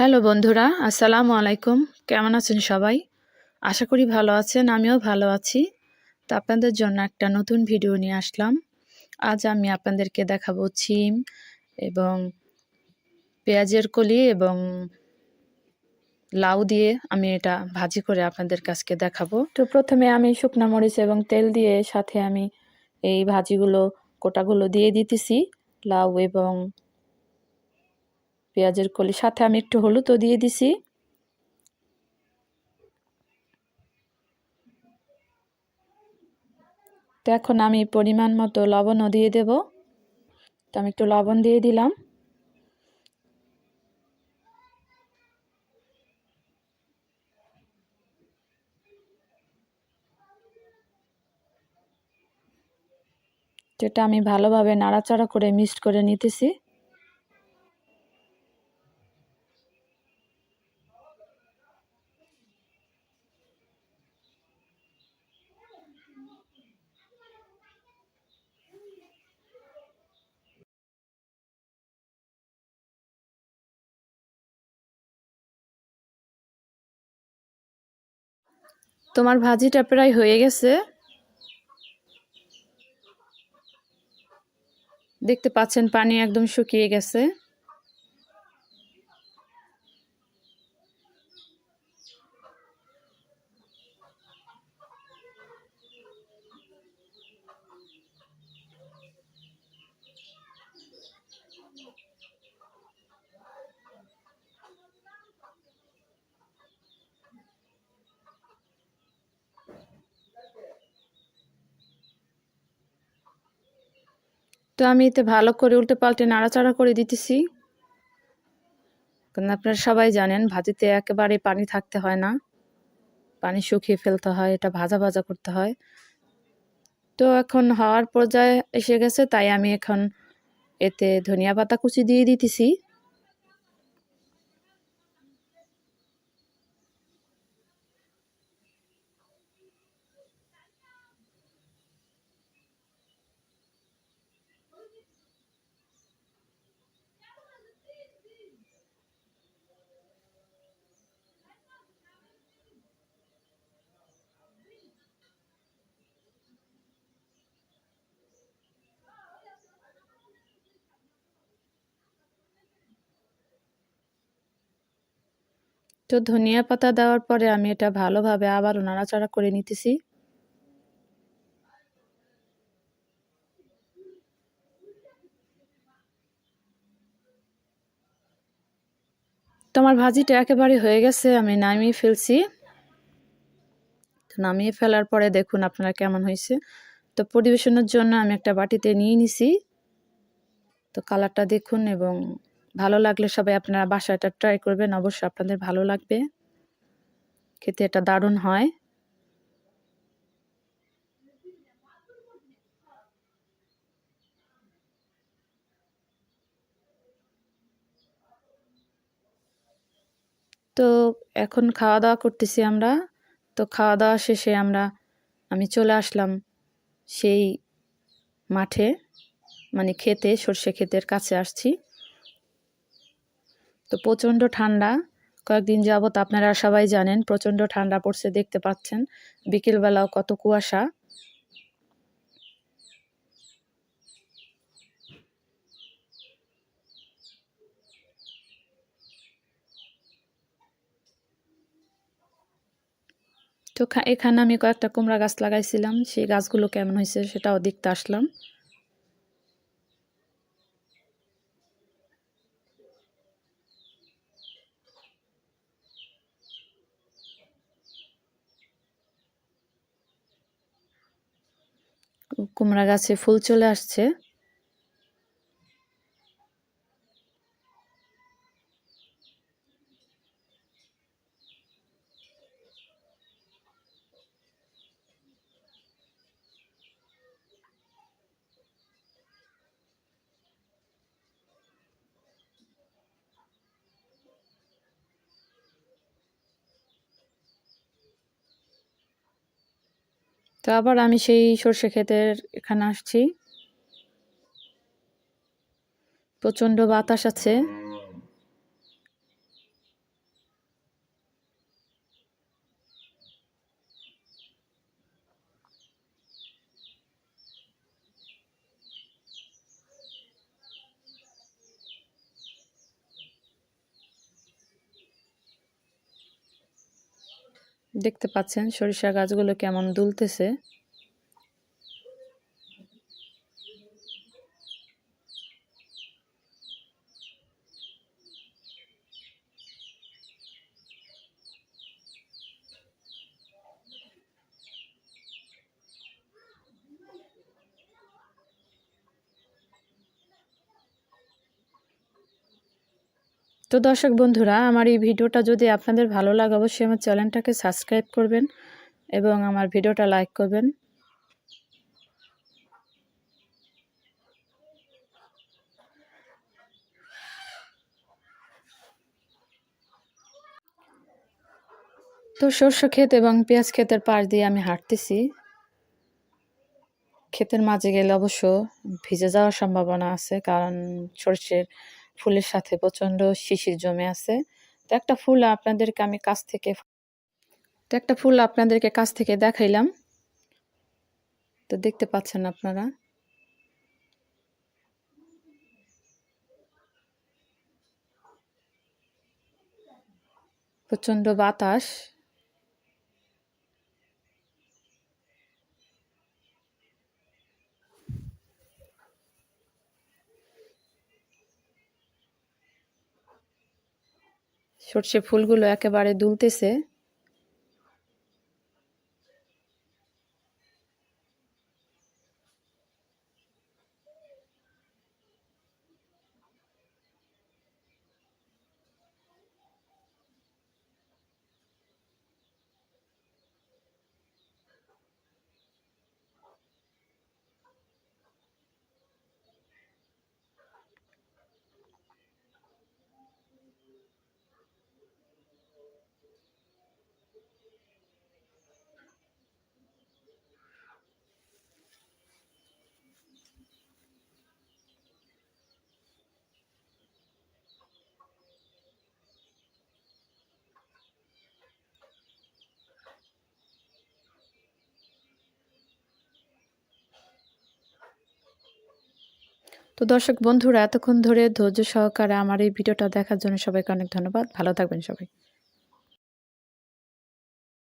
Hello বন্ধুরা, আসসালামু আলাইকুম। কেমন আছেন সবাই? আশা করি ভালো আছেন, আমিও ভালো আছি। তো আপনাদের জন্য একটা নতুন ভিডিও নিয়ে আসলাম। আজ আমি আপনাদেরকে দেখাবো ছিম এবং পেঁয়াজের কলি এবং লাউ দিয়ে আমি এটা ভাজি করে আপনাদের কাছকে দেখাবো। তো প্রথমে আমি শুকনো মরিচ এবং তেল দিয়ে সাথে আমি এই ভাজিগুলো, কোটাগুলো দিয়ে দিতেছি, লাউ এবং পেঁয়াজের কলি। সাথে আমি একটু হলুদও দিয়ে দিছি। তো এখন আমি পরিমাণ মতো লবণও দিয়ে দেব। তো আমি একটু লবণ দিয়ে দিলাম। যেটা আমি ভালোভাবে নাড়াচাড়া করে মিক্সড করে নিতেছি। তোমার ভাজিটা প্রায় হয়ে গেছে। দেখতে পাচ্ছেন পানি একদম শুকিয়ে গেছে। তো আমি এতে ভালো করে উল্টে পাল্টে নাড়াচাড়া করে দিতেছি। কারণ আপনারা সবাই জানেন, ভাজিতে একেবারে পানি থাকতে হয় না। পানি শুকিয়ে ফেলতে হয়, এটা ভাজা ভাজা করতে হয়। তো এখন হওয়ার পর্যায়ে এসে গেছে, তাই আমি এখন এতে ধনিয়া পাতা কুচি দিয়ে দিতেছি। তো ধনিয়া পাতা দেওয়ার পরে আমি এটা ভালোভাবে আবারও নাড়াচাড়া করে নিতেছি। তোমার ভাজিটা একেবারে হয়ে গেছে, আমি নামিয়ে ফেলছি। নামিয়ে ফেলার পরে দেখুন আপনারা কেমন হয়েছে। তো পরিবেশনের জন্য আমি একটা বাটিতে নিয়ে নিছি। তো কালারটা দেখুন এবং ভালো লাগলে সবাই আপনারা বাসাটা ট্রাই করবেন। অবশ্যই আপনাদের ভালো লাগবে। খেতে এটা দারুণ হয়। তো এখন খাওয়া দাওয়া করতেছি আমরা। তো খাওয়া দাওয়া শেষে আমরা, আমি চলে আসলাম সেই মাঠে মানে খেতে, সর্ষে ক্ষেতের কাছে আসছি। তো প্রচণ্ড ঠান্ডা। কয়েকদিন যাবত আপনারা সবাই জানেন, প্রচণ্ড ঠান্ডা পড়ছে, দেখতে পাচ্ছেন। বিকেলবেলাও কত কুয়াশা। তো এখানে আমি কয়েকটা কুমড়া গাছ লাগাইছিলাম। সেই গাছগুলো কেমন হয়েছে সেটাও দেখতে আসলাম। কুমড়া গাছে ফুল চলে আসছে। তো আবার আমি সেই সর্ষে ক্ষেতের এখানে আসছি। প্রচণ্ড বাতাস আছে। দেখতে পাচ্ছেন সরিষা গাছগুলো কেমন দুলতেছে। তো দর্শক বন্ধুরা, আমার এই ভিডিওটা যদি আপনাদের ভালো লাগে, অবশ্যই আমার চ্যানেলটাকে সাবস্ক্রাইব করবেন এবং আমার ভিডিওটা লাইক করবেন। তো সর্ষে ক্ষেত এবং পেঁয়াজ ক্ষেতের পাশ দিয়ে আমি হাঁটতেছি। ক্ষেতের মাঝে গেলে অবশ্য ভিজে যাওয়ার সম্ভাবনা আছে, কারণ সর্ষের ফুলের সাথে প্রচণ্ড শিশির জমে আছে। তো একটা ফুল আপনাদেরকে আমি কাছ থেকে তো একটা ফুল আপনাদেরকে কাছ থেকে দেখাইলাম। তো দেখতে পাচ্ছেন আপনারা। প্রচণ্ড বাতাস। সর্ষে ফুলগুলো একেবারে দুলতেছে। তো দর্শক বন্ধুরা, এতক্ষণ ধরে ধৈর্য সহকারে আমার এই ভিডিওটা দেখার জন্য সবাইকে অনেক ধন্যবাদ। ভালো থাকবেন সবাই।